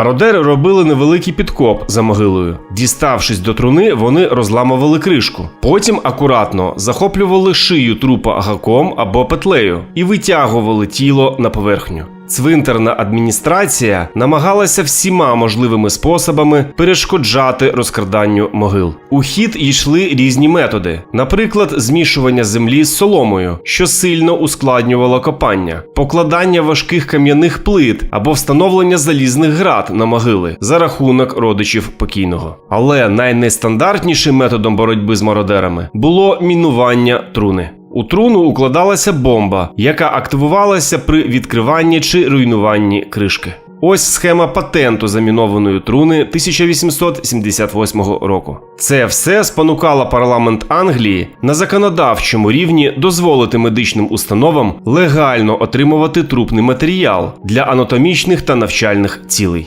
Мародери робили невеликий підкоп за могилою. Діставшись до труни, вони розламували кришку. Потім акуратно захоплювали шию трупа гаком або петлею і витягували тіло на поверхню. Цвинтарна адміністрація намагалася всіма можливими способами перешкоджати розкраданню могил. У хід йшли різні методи, наприклад, змішування землі з соломою, що сильно ускладнювало копання, покладання важких кам'яних плит або встановлення залізних град на могили за рахунок родичів покійного. Але найнестандартнішим методом боротьби з мародерами було мінування труни. У труну укладалася бомба, яка активувалася при відкриванні чи руйнуванні кришки. Ось схема патенту замінованої труни 1878 року. Це все спонукало парламент Англії на законодавчому рівні дозволити медичним установам легально отримувати трупний матеріал для анатомічних та навчальних цілей.